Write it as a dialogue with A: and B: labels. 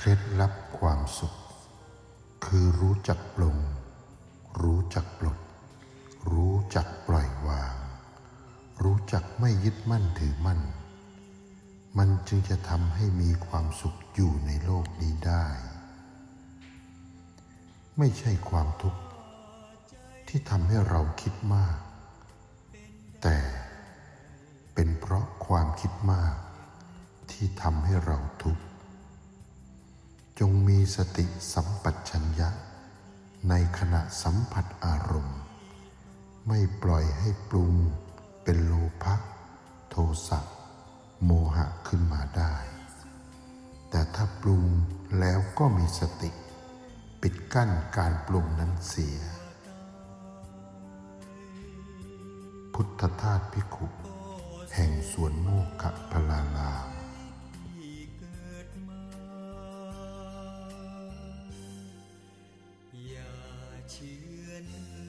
A: เคล็ดลับความสุข คือรู้จักปลง รู้จักปลด รู้จักปล่อยวาง รู้จักไม่ยึดมั่นถือมั่น มันจึงจะทำให้มีความสุขอยู่ในโลกนี้ได้ ไม่ใช่ความทุกข์ที่ทำให้เราคิดมาก แต่เป็นเพราะความคิดมากที่ทำให้เราทุกข์ มีสติสัมปชัญญะ ในขณะสัมผัสอารมณ์ ไม่ปล่อยให้ปรุงเป็นโลภะโทสะโมหะขึ้นมาได้ แต่ถ้าปรุงแล้วก็มีสติ ปิดกั้นการปรุงนั้นเสีย พุทธทาสพิขุแห่งสวนโมกขพ
B: อย่าเชื่อน